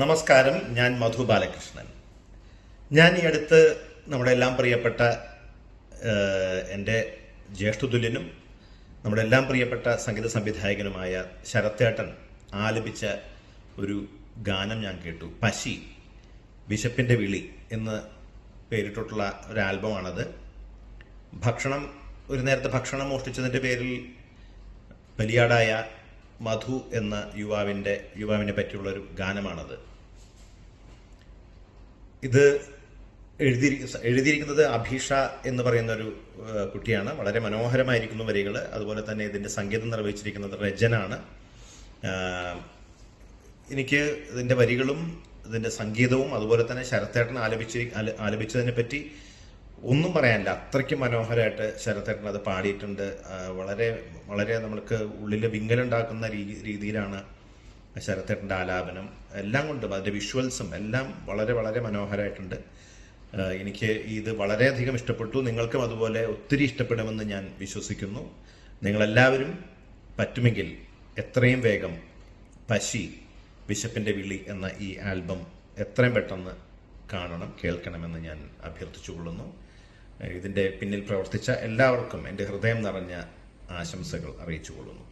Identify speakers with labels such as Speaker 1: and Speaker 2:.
Speaker 1: നമസ്കാരം ഞാൻ മധു ബാലകൃഷ്ണൻ. ഞാൻ ഈ അടുത്ത് നമ്മുടെ എല്ലാം പ്രിയപ്പെട്ട എന്റെ ജ്യേഷ്ഠതുല്യനും നമ്മുടെ എല്ലാം പ്രിയപ്പെട്ട സംഗീത സംവിധായകനുമായ ശരത്തേട്ടൻ ആലപിച്ച ഒരു ഗാനം ഞാൻ കേട്ടു. പശി ബിഷപ്പിന്റെ വിളി എന്ന് പേരിട്ടിട്ടുള്ള ഒരു ആൽബമാണത്. ഭക്ഷണം ഒരു നേരത്തെ ഭക്ഷണം മോഷ്ടിച്ചതിന്റെ പേരിൽ ബലിയാടായ മധു എന്ന യുവാവിന്റെ യുവാവിനെ പറ്റിയുള്ള ഒരു ഗാനമാണത്. ഇത് എഴുതി എഴുതിയിരിക്കുന്നത് അഭീഷ എന്ന് പറയുന്ന ഒരു കുട്ടിയാണ്. വളരെ മനോഹരമായിരിക്കുന്നു വരികൾ അതുപോലെ തന്നെ ഇതിന്റെ സംഗീതം നിർവഹിച്ചിരിക്കുന്നത് രജനാണ്. എനിക്ക് ഇതിന്റെ വരികളും ഇതിന്റെ സംഗീതവും അതുപോലെ തന്നെ ശരത്തേട്ടൻ ആലപിച്ച് ആല- ആലപിച്ചതിനെ പറ്റി ഒന്നും പറയാനില്ല. അത്രയ്ക്ക് മനോഹരമായിട്ട് ശരത്തേട്ടൻ അത് പാടിയിട്ടുണ്ട്. വളരെ വളരെ നമ്മൾക്ക് ഉള്ളിൽ വിങ്ങലുണ്ടാക്കുന്ന രീതിയിലാണ് ശരത്തേട്ടന്റെ ആലാപനം. എല്ലാം കൊണ്ടും അതിന്റെ വിഷ്വൽസും എല്ലാം വളരെ വളരെ മനോഹരമായിട്ടുണ്ട് എനിക്ക് ഇത് വളരെയധികം ഇഷ്ടപ്പെട്ടു. നിങ്ങൾക്കും അതുപോലെ ഒത്തിരി ഇഷ്ടപ്പെടുമെന്ന് ഞാൻ വിശ്വസിക്കുന്നു. നിങ്ങളെല്ലാവരും പറ്റുമെങ്കിൽ എത്രയും വേഗം പശി ബിഷപ്പിന്റെ വിളി എന്ന ഈ ആൽബം എത്രയും പെട്ടെന്ന് കാണണം കേൾക്കണമെന്ന് ഞാൻ അഭ്യർത്ഥിച്ചുകൊള്ളുന്നു. ഇതിന്റെ പിന്നിൽ പ്രവർത്തിച്ച എല്ലാവർക്കും എന്റെ ഹൃദയം നിറഞ്ഞ ആശംസകൾ അറിയിച്ചുകൊള്ളുന്നു.